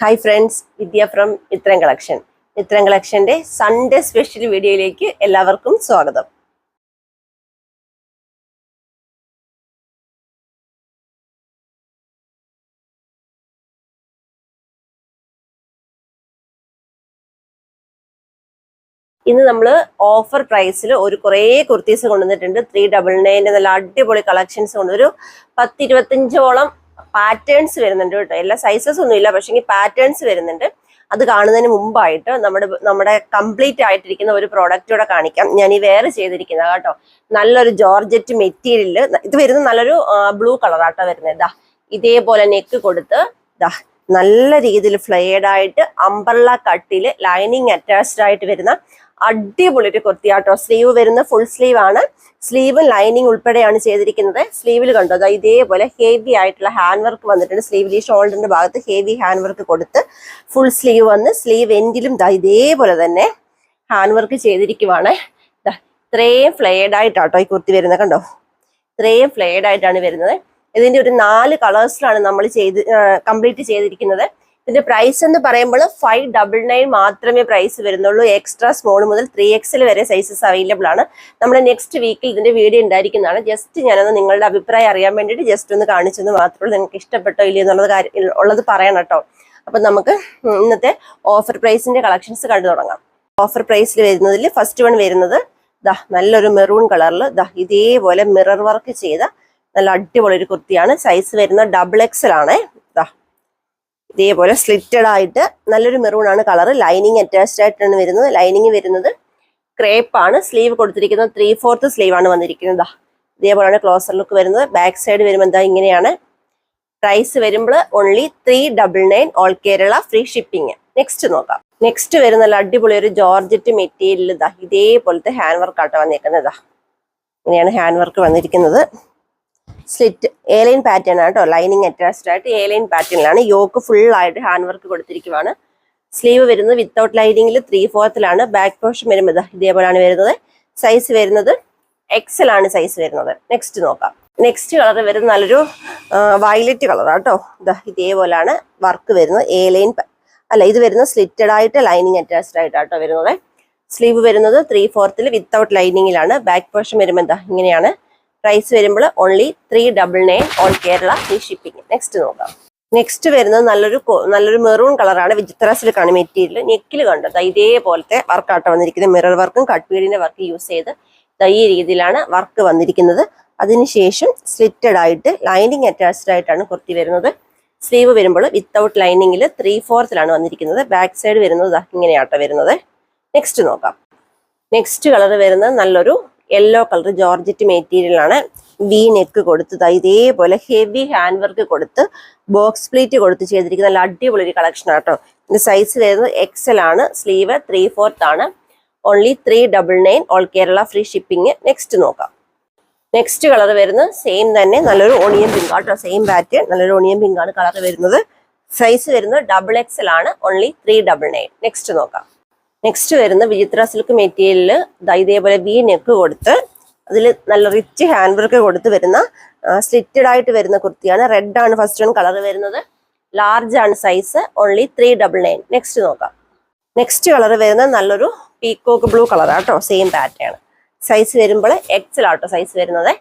Hi friends Vidya from Ithram collection Ithram കളക്ഷന്റെ Sunday special വീഡിയോയിലേക്ക് എല്ലാവർക്കും സ്വാഗതം. ഇന്ന് നമ്മൾ ഓഫർ പ്രൈസിൽ ഒരു കുറേ കുർത്തീസ് കൊണ്ടുവന്നിട്ടുണ്ട്. ത്രീ ഡബിൾ നയന്റെ നല്ല അടിപൊളി കളക്ഷൻസ് കൊണ്ട് ഒരു പത്ത് ഇരുപത്തഞ്ചോളം പാറ്റേൺസ് വരുന്നുണ്ട് കേട്ടോ. എല്ലാ സൈസസ് ഒന്നും ഇല്ല പക്ഷേ പാറ്റേൺസ് വരുന്നുണ്ട്. അത് കാണുന്നതിന് മുമ്പായിട്ട് നമ്മുടെ നമ്മുടെ കംപ്ലീറ്റ് ആയിട്ടിരിക്കുന്ന ഒരു പ്രോഡക്റ്റ് കൂടെ കാണിക്കാം. ഞാൻ ഈ വേറെ ചെയ്തിരിക്കുന്നത് കേട്ടോ. നല്ലൊരു ജോർജറ്റ് മെറ്റീരിയൽ ഇത് വരുന്ന നല്ലൊരു ബ്ലൂ കളറാട്ടോ വരുന്നത്. ഇതാ ഇതേപോലെ നെക്ക് കൊടുത്ത് ഇതാ നല്ല രീതിയിൽ ഫ്ലെയർഡ് ആയിട്ട് അംബർല കട്ടിൽ ലൈനിങ് അറ്റാച്ച്ഡ് ആയിട്ട് വരുന്ന അടിപൊളി ഒരു കുർത്തിയാട്ടോ സ്ലീവ് വരുന്ന ഫുൾ സ്ലീവ് ആണ്. സ്ലീവും ലൈനിങ് ഉൾപ്പെടെയാണ് ചെയ്തിരിക്കുന്നത്. സ്ലീവിൽ കണ്ടോ അതായത് ഇതേപോലെ ഹെവി ആയിട്ടുള്ള ഹാൻഡ് വർക്ക് വന്നിട്ടുണ്ട്. സ്ലീവിൽ ഈ ഷോൾഡറിന്റെ ഭാഗത്ത് ഹെവി ഹാൻഡ് വർക്ക് കൊടുത്ത് ഫുൾ സ്ലീവ് വന്ന് സ്ലീവ് എൻഡിലും ഇതേപോലെ തന്നെ ഹാൻഡ് വർക്ക് ചെയ്തിരിക്കുവാണ്. ഇത്രയും ഫ്ലെയർഡ് ആയിട്ടാട്ടോ ഈ കുർത്തി വരുന്നത് കണ്ടോ? ഇത്രയും ഫ്ലെയർഡ് ആയിട്ടാണ് വരുന്നത്. ഇതിന്റെ ഒരു നാല് കളേഴ്സിലാണ് നമ്മൾ ചെയ്ത് കംപ്ലീറ്റ് ചെയ്തിരിക്കുന്നത്. ഇതിന്റെ പ്രൈസ് എന്ന് പറയുമ്പോൾ ഫൈവ് ഡബിൾ നയൻ മാത്രമേ പ്രൈസ് വരുന്നുള്ളൂ. എക്സ്ട്രാ സ്മോൾ മുതൽ ത്രീ എക്സിൽ വരെ സൈസസ് അവൈലബിൾ ആണ്. നമ്മൾ നെക്സ്റ്റ് വീക്കിൽ ഇതിന്റെ വീഡിയോ ഉണ്ടായിരിക്കുന്നതാണ്. ജസ്റ്റ് ഞാനത് നിങ്ങളുടെ അഭിപ്രായം അറിയാൻ വേണ്ടിയിട്ട് ജസ്റ്റ് ഒന്ന് കാണിച്ചെന്ന് മാത്രമേ നിങ്ങൾക്ക് ഇഷ്ടപ്പെട്ടോ ഇല്ലയോ എന്നുള്ളത് കാര്യം ഉള്ളത് പറയണം കേട്ടോ. അപ്പൊ നമുക്ക് ഇന്നത്തെ ഓഫർ പ്രൈസിന്റെ കളക്ഷൻസ് കണ്ടു തുടങ്ങാം. ഓഫർ പ്രൈസിൽ വരുന്നതിൽ ഫസ്റ്റ് വൺ വരുന്നത് ദാ നല്ലൊരു മെറൂൺ കളറിൽ ദാ ഇതേപോലെ മിറർ വർക്ക് ചെയ്ത നല്ല അടിപൊളി ഒരു കുർത്തിയാണ്. സൈസ് വരുന്നത് ഡബിൾ എക്സൽ ആണ് ഇതേപോലെ സ്ലിറ്റഡ് ആയിട്ട് നല്ലൊരു മെറൂൺ ആണ് കളർ ലൈനിങ് അറ്റാച്ച്ഡ് ആയിട്ടാണ് വരുന്നത്. ലൈനിങ് വരുന്നത് ക്രേപ്പ് ആണ്. സ്ലീവ് കൊടുത്തിരിക്കുന്നത് ത്രീ ഫോർത്ത് സ്ലീവ് ആണ് വന്നിരിക്കുന്നത്. ഇതേപോലെയാണ് ക്ലോസർ ലുക്ക് വരുന്നത്. ബാക്ക് സൈഡ് വരുമ്പോൾ എന്താ ഇങ്ങനെയാണ്. പ്രൈസ് വരുമ്പോൾ only three double nine all Kerala free shipping next നോക്കാം. നെക്സ്റ്റ് വരുന്ന അടിപൊളി ഒരു ജോർജറ്റ് മെറ്റീരിയൽ ഇതാ ഇതേപോലത്തെ ഹാൻഡ് വർക്ക് ആട്ടോ വന്നിരിക്കുന്നത് ഇതാ ഇങ്ങനെയാണ് ഹാൻഡ് വർക്ക് വന്നിരിക്കുന്നത്. സ്ലിറ്റ് ഏലൈൻ പാറ്റേൺ ആണ് കേട്ടോ. ലൈനിങ് അറ്റാച്ച്ഡ് ആയിട്ട് ഏലൈൻ പാറ്റേണിലാണ് യോക്ക് ഫുൾ ആയിട്ട് ഹാൻഡ് വർക്ക് കൊടുത്തിരിക്കുവാണ്. സ്ലീവ് വരുന്നത് വിത്തൗട്ട് ലൈനിങ്ങിൽ ത്രീ ഫോർത്തിലാണ് ബാക്ക് പോർഷൻ ഇതാ ഇതേപോലെയാണ് വരുന്നത്. സൈസ് വരുന്നത് എക്സൽ ആണ് സൈസ് വരുന്നത്. നെക്സ്റ്റ് നോക്കാം. നെക്സ്റ്റ് കളർ വരുന്ന നല്ലൊരു വയലറ്റ് കളർ കേട്ടോ. ഇതാ ഇതേപോലെയാണ് വർക്ക് വരുന്നത്. എ ലൈൻ അല്ല ഇത് വരുന്നത് സ്ലിറ്റഡ് ആയിട്ട് ലൈനിങ് അറ്റാച്ച്ഡ് ആയിട്ടാട്ടോ വരുന്നത്. സ്ലീവ് വരുന്നത് ത്രീ ഫോർത്തിൽ വിത്തൗട്ട് ലൈനിങ്ങിലാണ് ബാക്ക് പോർഷൻ വരുമ്പോൾ എന്താ ഇങ്ങനെയാണ്. പ്രൈസ് വരുമ്പോൾ only three double nine all Kerala free shipping next നോക്കാം. നെക്സ്റ്റ് വരുന്നത് നല്ലൊരു നല്ലൊരു മെറൂൺ കളറാണ് വിചിത്ര സിൽക്കാണ് മെറ്റീരിയൽ നെക്കിൽ കണ്ടത് ഇതേപോലത്തെ വർക്കാട്ട വന്നിരിക്കുന്നത്. മിറർ വർക്കും കട്ട് വീടിന്റെ വർക്ക് യൂസ് ചെയ്ത് ഈ രീതിയിലാണ് വർക്ക് വന്നിരിക്കുന്നത്. അതിനുശേഷം സ്ലിറ്റഡ് ആയിട്ട് ലൈനിങ് അറ്റാച്ച്ഡ് ആയിട്ടാണ് കുർത്തി വരുന്നത്. സ്ലീവ് വരുമ്പോൾ വിത്തൗട്ട് ലൈനിങ്ങിൽ ത്രീ ഫോർത്തിലാണ് വന്നിരിക്കുന്നത്. ബാക്ക് സൈഡ് വരുന്നത് ഇങ്ങനെയാട്ടോ വരുന്നത്. നെക്സ്റ്റ് നോക്കാം. നെക്സ്റ്റ് കളർ വരുന്നത് നല്ലൊരു യെല്ലോ കളർ ജോർജറ്റ് മെറ്റീരിയൽ ആണ് വി നെക്ക് കൊടുത്തത് ഇതേപോലെ ഹെവി ഹാൻഡ് വർക്ക് കൊടുത്ത് ബോക്സ് പ്ലേറ്റ് കൊടുത്ത് ചെയ്തിരിക്കുന്ന നല്ല അടിപൊളി ഒരു കളക്ഷൻ ആട്ടോ. ഇതിന്റെ സൈസ് വരുന്നത് എക്സൽ ആണ് സ്ലീവ് ത്രീ ഫോർത്ത് ആണ്. Only three double nine all Kerala free shipping next നോക്കാം. നെക്സ്റ്റ് കളർ വരുന്നത് സെയിം തന്നെ നല്ലൊരു ഓണിയൻ പിങ്ക് ആട്ടോ സെയിം പാറ്റേൺ നല്ലൊരു ഓണിയൻ പിങ്ക് ആണ് കളർ വരുന്നത്. സൈസ് വരുന്നത് ഡബിൾ എക്സൽ ആണ് only three double nine next നോക്കാം. നെക്സ്റ്റ് വരുന്ന വിചിത്ര സിൽക്ക് മെറ്റീരിയലിൽ ഇതേപോലെ വി നെക്ക് കൊടുത്ത് അതിൽ നല്ല റിച്ച് ഹാൻഡ് വർക്ക് കൊടുത്ത് വരുന്ന സ്ലിറ്റഡ് ആയിട്ട് വരുന്ന കുർത്തിയാണ്. റെഡ് ആണ് ഫസ്റ്റ് വൺ കളർ വരുന്നത്. ലാർജ് ആണ് size only three double nine next നോക്കാം. നെക്സ്റ്റ് കളർ വരുന്നത് നല്ലൊരു പീക്കോക്ക് ബ്ലൂ കളർ ആട്ടോ സെയിം പാറ്റേൺ സൈസ് വരുമ്പോൾ എക്സൽ ആട്ടോ സൈസ് വരുന്നത്.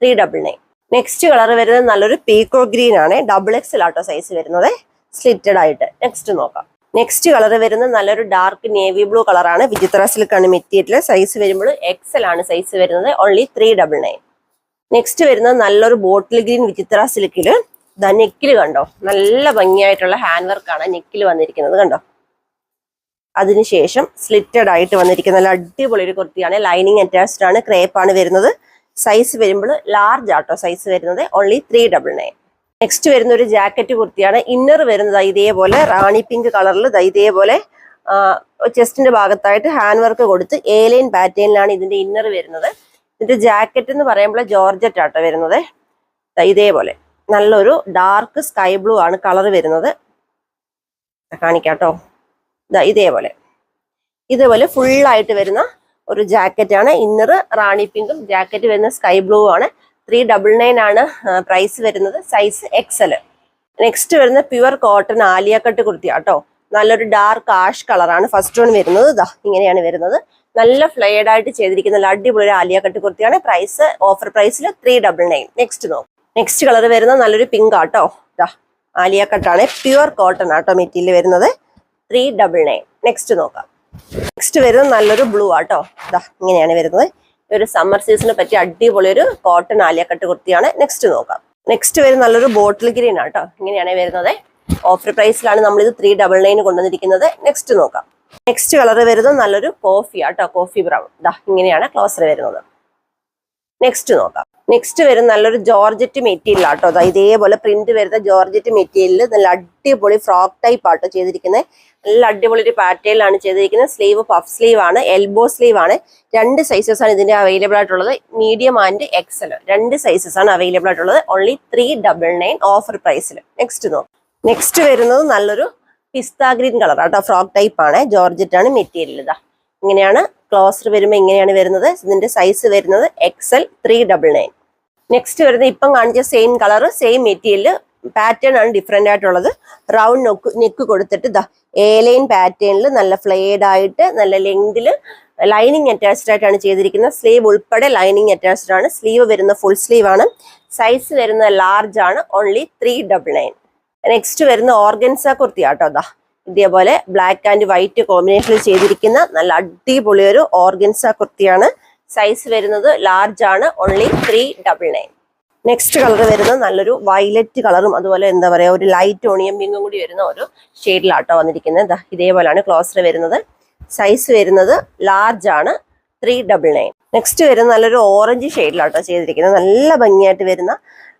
Three double nine next colour വരുന്നത് നല്ലൊരു പീക്കോ ഗ്രീൻ ആണ്. ഡബിൾ എക്സൽ ആട്ടോ സൈസ് വരുന്നത്. സ്ലിറ്റഡ് ആയിട്ട്. നെക്സ്റ്റ് നോക്കാം. നെക്സ്റ്റ് കളർ വരുന്നത് നല്ലൊരു ഡാർക്ക് നേവി ബ്ലൂ കളറാണ് വിചിത്ര സിൽക്കാണ് മെറ്റീരിയൽ. സൈസ് വരുമ്പോൾ എക്സൽ ആണ് സൈസ് വരുന്നത്. Only three double nine next വരുന്നത് നല്ലൊരു ബോട്ടിൽ ഗ്രീൻ വിചിത്ര സിൽക്കിൽ ദ നെക്കിൽ കണ്ടോ? നല്ല ഭംഗിയായിട്ടുള്ള ഹാൻഡ് വർക്കാണ് നെക്കിൽ വന്നിരിക്കുന്നത് കണ്ടോ? അതിനുശേഷം സ്ലിറ്റഡ് ആയിട്ട് വന്നിരിക്കുന്ന നല്ല അടിപൊളി ഒരു കുർത്തിയാണ്. ലൈനിങ് അറ്റാച്ച്ഡ് ആണ്. ക്രേപ്പ് ആണ് വരുന്നത്. സൈസ് വരുമ്പോൾ ലാർജ് ആട്ടോ സൈസ് വരുന്നത്. Only three double nine next വരുന്ന ഒരു ജാക്കറ്റ് കുർത്തിയാണ്. ഇന്നർ വരുന്നത് ഇതേപോലെ റാണി പിങ്ക് കളറിൽ ഇതേപോലെ ചെസ്റ്റിന്റെ ഭാഗത്തായിട്ട് ഹാൻഡ് വർക്ക് കൊടുത്ത് ഏലൈൻ പാറ്റേണിലാണ് ഇതിന്റെ ഇന്നർ വരുന്നത്. ഇതിന്റെ ജാക്കറ്റ് എന്ന് പറയുമ്പോൾ ജോർജറ്റ് ആട്ടോ വരുന്നത്. ഇതേപോലെ നല്ലൊരു ഡാർക്ക് സ്കൈ ബ്ലൂ ആണ് കളർ വരുന്നത്. കാണിക്കാട്ടോ. ഇതേപോലെ. ഇതേപോലെ ഫുള്ളായിട്ട് വരുന്ന ഒരു ജാക്കറ്റ് ആണ്. ഇന്നർ റാണി പിങ്കും ജാക്കറ്റ് വരുന്ന സ്കൈ ബ്ലൂ ആണ്. ത്രീ ഡബിൾ നയൻ ആണ് പ്രൈസ് വരുന്നത്. സൈസ് എക്സൽ നെക്സ്റ്റ് വരുന്ന പ്യുവർ കോട്ടൺ ആലിയക്കട്ട് കുർത്തി കേട്ടോ നല്ലൊരു ഡാർക്ക് ആഷ് കളറാണ് ഫസ്റ്റ് വൺ വരുന്നത്. ഇതാ ഇങ്ങനെയാണ് വരുന്നത്. നല്ല ഫ്ലെയർഡ് ആയിട്ട് ചെയ്തിരിക്കുന്ന നല്ല അടിപൊളി ഒരു ആലിയക്കട്ട് കുർത്തിയാണ്. പ്രൈസ് ഓഫർ പ്രൈസിൽ ത്രീ ഡബിൾ നയൻ നെക്സ്റ്റ് നോക്കും. നെക്സ്റ്റ് കളർ വരുന്നത് നല്ലൊരു പിങ്ക് ആട്ടോ. ഇതാ ആലിയക്കട്ടാണ്. പ്യുവർ കോട്ടൺ ആട്ടോ മെറ്റീരിയൽ വരുന്നത്. ത്രീ ഡബിൾ നയൻ നെക്സ്റ്റ് നോക്കാം. നെക്സ്റ്റ് വരുന്നത് നല്ലൊരു ബ്ലൂ ആട്ടോ. ഇതാ ഇങ്ങനെയാണ് വരുന്നത്. ഒരു സമ്മർ സീസണെ പറ്റി അടിപൊളി ഒരു കോട്ടൺ ആലിയക്കട്ട് കട്ട് കുർത്തിയാണ്. നെക്സ്റ്റ് നോക്കാം. നെക്സ്റ്റ് വരുന്ന നല്ലൊരു ബോട്ടിൽ ഗ്രീൻ ആണ് കേട്ടോ ഇങ്ങനെയാണ് വരുന്നത്. ഓഫർ പ്രൈസിലാണ് നമ്മൾ ഇത് ത്രീ ഡബിൾ നയൻ കൊണ്ടുവന്നിരിക്കുന്നത്. നെക്സ്റ്റ് നോക്കാം. നെക്സ്റ്റ് കളർ വരുന്നത് നല്ലൊരു കോഫി ആട്ടോ കോഫി ബ്രൗൺ ദാ ഇങ്ങനെയാണ് ക്ലോസർ വരുന്നത്. നെക്സ്റ്റ് നോക്കാം. നെക്സ്റ്റ് വരുന്ന നല്ലൊരു ജോർജറ്റ് മെറ്റീരിയൽ ആട്ടോ ഇതേപോലെ പ്രിന്റ് വരുന്ന ജോർജറ്റ് മെറ്റീരിയൽ നല്ല അടിപൊളി ഫ്രോക്ക് ടൈപ്പ് ആട്ടോ ചെയ്തിരിക്കുന്നത് നല്ല അടിപൊളി ഒരു പാറ്റേണിലാണ് ചെയ്തിരിക്കുന്നത്. സ്ലീവ് പഫ് സ്ലീവ് ആണ് എൽബോ സ്ലീവ് ആണ്. രണ്ട് സൈസസ് ആണ് ഇതിന്റെ അവൈലബിൾ ആയിട്ടുള്ളത്. മീഡിയം ആൻഡ് എക്സൽ രണ്ട് സൈസസ് ആണ് അവൈലബിൾ ആയിട്ടുള്ളത്. Only three double nine offer പ്രൈസിൽ നെക്സ്റ്റ് നോക്കാം. നെക്സ്റ്റ് വരുന്നത് നല്ലൊരു പിസ്ത ഗ്രീൻ കളർ ആട്ടോ. ഫ്രോക്ക് ടൈപ്പ് ആണ്. ജോർജറ്റ് ആണ് മെറ്റീരിയൽ ഇതാ. ഇങ്ങനെയാണ് ക്ലോസർ വരുമ്പോൾ ഇങ്ങനെയാണ് വരുന്നത്. ഇതിന്റെ സൈസ് വരുന്നത് XL three double nine next വരുന്നത് ഇപ്പം കാണിച്ച same colour same material pattern ആണ് ഡിഫറെന്റ് ആയിട്ടുള്ളത്. റൗണ്ട് നെക്ക് നെക്ക് കൊടുത്തിട്ട് ഇതാ എ ലൈൻ പാറ്റേണിൽ നല്ല ഫ്ലെയർഡ് ആയിട്ട് നല്ല ലെങ്തിൽ ലൈനിങ് അറ്റാച്ച്ഡ് ആയിട്ടാണ് ചെയ്തിരിക്കുന്നത്. സ്ലീവ് ഉൾപ്പെടെ ലൈനിങ് അറ്റാച്ച്ഡ് ആണ്. സ്ലീവ് വരുന്ന ഫുൾ സ്ലീവ് ആണ്. സൈസ് വരുന്ന ലാർജ് ആണ്. Only three double nine next വരുന്ന ഓർഗൻസ കുർത്തി ആട്ടോ അതാ ഇതേപോലെ ബ്ലാക്ക് ആൻഡ് വൈറ്റ് കോമ്പിനേഷനിൽ ചെയ്തിരിക്കുന്ന നല്ല അടിപൊളി ഒരു ഓർഗൻസ കുർത്തിയാണ് സൈസ് വരുന്നത് ലാർജ് ആണ്. Only three double nine next colour വരുന്ന നല്ലൊരു വയലറ്റ് കളറും അതുപോലെ എന്താ പറയാ ഒരു ലൈറ്റ് ഓണിയം പിങ്കും കൂടി വരുന്ന ഒരു ഷെയ്ഡിലാട്ടോ വന്നിരിക്കുന്നത്. ഇതേപോലെയാണ് ക്ലോസർ വരുന്നത്. സൈസ് വരുന്നത് ലാർജ് ആണ്. ത്രീ ഡബിൾ നയൻ നെക്സ്റ്റ് വരുന്ന നല്ലൊരു ഓറഞ്ച് ഷെയ്ഡിലാട്ടോ ചെയ്തിരിക്കുന്നത്. നല്ല ഭംഗിയായിട്ട് വരുന്ന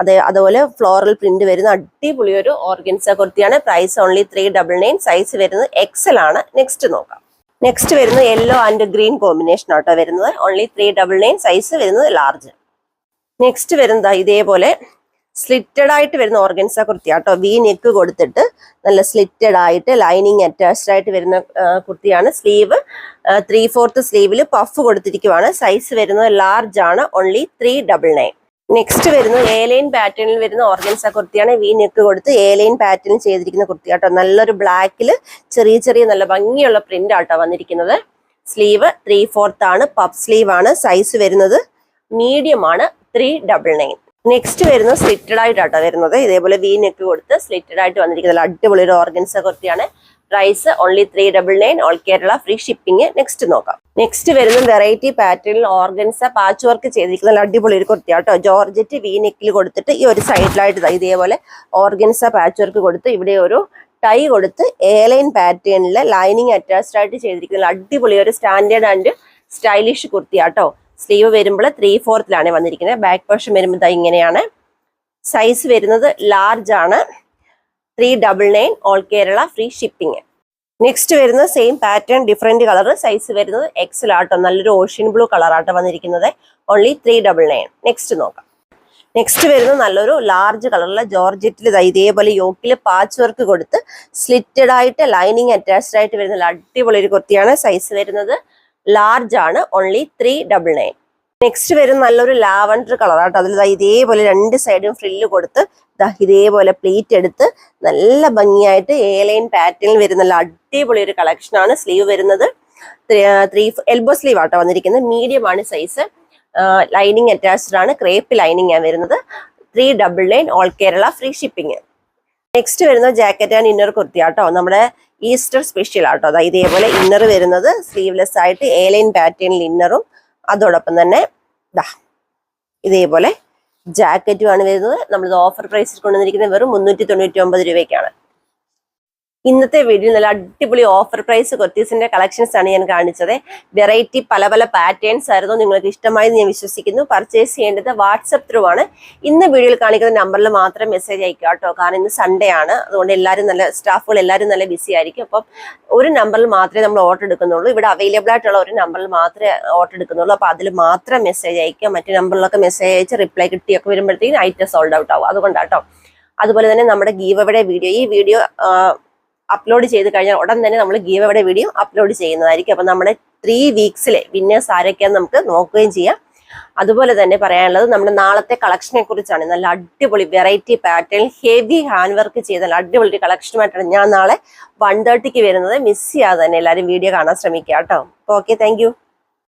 അതെ അതുപോലെ ഫ്ലോറൽ പ്രിന്റ് വരുന്ന അടിപൊളി ഒരു ഓർഗൻസ കുർത്തിയാണ്. Price only three double nine size വരുന്നത് എക്സൽ ആണ്. നെക്സ്റ്റ് നോക്കാം. നെക്സ്റ്റ് വരുന്നത് യെല്ലോ ആൻഡ് ഗ്രീൻ കോമ്പിനേഷൻ ആട്ടോ വരുന്നത്. Only three double nine size വരുന്നത് ലാർജ് നെക്സ്റ്റ് വരുന്നത് ഇതേപോലെ സ്ലിറ്റഡ് ആയിട്ട് വരുന്ന ഓർഗൻസ കുർത്തി ആട്ടോ വി നെക്ക് കൊടുത്തിട്ട് നല്ല സ്ലിറ്റഡ് ആയിട്ട് ലൈനിങ് അറ്റാച്ച്ഡ് ആയിട്ട് വരുന്ന കുർത്തിയാണ്. സ്ലീവ് ത്രീ ഫോർത്ത് സ്ലീവിൽ പഫ് കൊടുത്തിരിക്കുവാണ്. സൈസ് വരുന്നത് ലാർജ് ആണ്. Only three double nine next വരുന്നത് ഏലൈൻ ലൈൻ പാറ്റേണിൽ വരുന്ന ഓർഗൻസ കുർത്തിയാണ്. വി നെക്ക് കൊടുത്ത് ഏലൈൻ ലൈൻ പാറ്റേണിൽ ചെയ്തിരിക്കുന്ന കുർത്തി ആട്ടോ നല്ലൊരു ബ്ലാക്കിൽ ചെറിയ ചെറിയ നല്ല ഭംഗിയുള്ള പ്രിന്റ് ആട്ടോ വന്നിരിക്കുന്നത്. സ്ലീവ് ത്രീ ഫോർത്ത് ആണ്. പഫ് സ്ലീവ് ആണ്. സൈസ് വരുന്നത് മീഡിയം ആണ്. ത്രീ ഡബിൾ നയൻ നെക്സ്റ്റ് വരുന്നത് സ്ലിറ്റഡ് ആയിട്ടാട്ടോ വരുന്നത്. ഇതേപോലെ വി നെക്ക് കൊടുത്ത് സ്ലിറ്റഡ് ആയിട്ട് വന്നിരിക്കുന്നത് അടിപൊളി ഒരു ഓർഗൻസ കുർത്തിയാണ് price only three double nine all Kerala free shipping next നോക്കാം. നെക്സ്റ്റ് വരുന്ന വെറൈറ്റി പാറ്റേണിൽ ഓർഗൻസ പാച്ച് വർക്ക് ചെയ്തിരിക്കുന്ന അടിപൊളി ഒരു കുർത്തിയാണ് കേട്ടോ ജോർജറ്റ് വി നെക്കിൽ കൊടുത്തിട്ട് ഈ ഒരു സൈഡിലായിട്ട് ഇതേപോലെ ഓർഗൻസ പാച്ച് വർക്ക് കൊടുത്ത് ഇവിടെ ഒരു ടൈ കൊടുത്ത് എയർലൈൻ പാറ്റേണിൽ ലൈനിങ് അറ്റാച്ച്ഡ് ആയിട്ട് ചെയ്തിരിക്കുന്ന അടിപൊളി ഒരു സ്റ്റാൻഡേർഡ് ആൻഡ് സ്റ്റൈലിഷ് കുർത്തിയാണ് ആട്ടോ സ്ലീവ് വരുമ്പോൾ ത്രീ ഫോർത്തിലാണ് വന്നിരിക്കുന്നത്. ബാക്ക് പോർഷൻ വരുമ്പോൾ ഇതാ ഇങ്ങനെയാണ്. സൈസ് വരുന്നത് ലാർജ് ആണ്. Three double nine all Kerala free shipping next വരുന്ന same pattern different colour size വരുന്നത് എക്സൽ ആട്ടോ. നല്ലൊരു ഓഷ്യൻ ബ്ലൂ കളർ ആട്ടോ വന്നിരിക്കുന്നത്. Only three double nine next നോക്കാം. നെക്സ്റ്റ് വരുന്നത് നല്ലൊരു ലാർജ് കളറുള്ള ജോർജറ്റിൽ ഇതേപോലെ യോക്കിൽ പാച്ച് വർക്ക് കൊടുത്ത് സ്ലിറ്റഡ് ആയിട്ട് ലൈനിങ് അറ്റാച്ച്ഡ് ആയിട്ട് വരുന്ന അടിപൊളി ഒരു കുർത്തിയാണ് സൈസ് വരുന്നത്. ലാർജ് ആണ് only three double nine next വരും നല്ലൊരു ലാവൻഡർ കളർ ആട്ടോ. അതിൽ ഇതേപോലെ രണ്ട് സൈഡും ഫ്രില്ല് കൊടുത്ത് ഇതേപോലെ പ്ലീറ്റ് എടുത്ത് നല്ല ഭംഗിയായിട്ട് എ ലൈൻ പാറ്റേണിൽ വരുന്ന നല്ല അടിപൊളി ഒരു കളക്ഷൻ ആണ്. സ്ലീവ് വരുന്നത് ത്രീ എൽബോ സ്ലീവ് ആട്ടോ വന്നിരിക്കുന്നത്. മീഡിയം ആണ് സൈസ് ലൈനിങ് അറ്റാച്ച്ഡ് ആണ്. ക്രേപ്പ് ലൈനിങ് ആണ് വരുന്നത്. Three double nine all Kerala free shipping next വരുന്ന ജാക്കറ്റ് ആൻഡ് ഇന്നർ കുർത്തി ആട്ടോ. നമ്മുടെ ഈസ്റ്റർ സ്പെഷ്യൽ ആട്ടോ. അതായത് ഇതേപോലെ ഇന്നർ വരുന്നത്. സ്ലീവ്ലെസ് ആയിട്ട് എ ലൈൻ പാറ്റേണിൽ ഇന്നറും അതോടൊപ്പം തന്നെ ദാ ഇതേപോലെ ജാക്കറ്റുമാണ് വരുന്നത്. നമ്മളിത് ഓഫർ പ്രൈസിൽ കൊണ്ടുവന്നിരിക്കുന്നത് വെറും മുന്നൂറ്റി തൊണ്ണൂറ്റി ഒമ്പത് രൂപയ്ക്കാണ്. ഇന്നത്തെ വീഡിയോ നല്ല അടിപൊളി ഓഫർ പ്രൈസ് കൊത്തീസിന്റെ കളക്ഷൻസ് ആണ് ഞാൻ കാണിച്ചത്. വെറൈറ്റി പല പല പാറ്റേൺസ് ആയിരുന്നു നിങ്ങൾക്ക് ഇഷ്ടമായി ഞാൻ വിശ്വസിക്കുന്നു. പർച്ചേസ് ചെയ്യേണ്ടത് വാട്സപ്പ് ത്രൂ ആണ്. ഇന്ന് വീഡിയോയിൽ കാണിക്കുന്ന നമ്പറിൽ മാത്രം മെസ്സേജ് അയക്കുക കേട്ടോ. കാരണം ഇന്ന് സൺഡേ ആണ്. അതുകൊണ്ട് എല്ലാവരും നല്ല സ്റ്റാഫുകൾ എല്ലാവരും നല്ല ബിസി ആയിരിക്കും. അപ്പം ഒരു നമ്പറിൽ മാത്രമേ നമ്മൾ ഓർഡർ എടുക്കുന്നുള്ളൂ. ഇവിടെ അവൈലബിൾ ആയിട്ടുള്ള ഒരു നമ്പറിൽ മാത്രമേ ഓർഡർ എടുക്കുന്നുള്ളൂ. അപ്പോൾ അതിൽ മാത്രം മെസ്സേജ് അയക്കുക മറ്റു നമ്പറിലൊക്കെ മെസ്സേജ് അയച്ച് റിപ്ലൈ കിട്ടിയൊക്കെ വരുമ്പോഴത്തേക്കും ഐറ്റം സോൾഡ് ഔട്ട് ആവും. അതുകൊണ്ടാട്ടോ. അതുപോലെ തന്നെ നമ്മുടെ ഗീവ് അവിടെ വീഡിയോ ഈ വീഡിയോ അപ്ലോഡ് ചെയ്ത് കഴിഞ്ഞാൽ ഉടൻ തന്നെ നമ്മൾ ഗീവ് അവിടെ വീഡിയോ അപ്ലോഡ് ചെയ്യുന്നതായിരിക്കും. അപ്പം നമ്മുടെ ത്രീ വീക്സിലെ വിന്നേഴ്സ് ആരൊക്കെയാന്ന് നമുക്ക് നോക്കുകയും ചെയ്യാം. അതുപോലെ തന്നെ പറയാനുള്ളത് നമ്മുടെ നാളത്തെ കളക്ഷനെ കുറിച്ചാണ്. നല്ല അടിപൊളി variety pattern heavy hand work ചെയ്ത നല്ല അടിപൊളി കളക്ഷനുമായിട്ടാണ് ഞാൻ നാളെ വൺ തേർട്ടിക്ക് വരുന്നത്. മിസ് ചെയ്യാതെ തന്നെ എല്ലാവരും വീഡിയോ കാണാൻ ശ്രമിക്കുക കേട്ടോ. Okay thank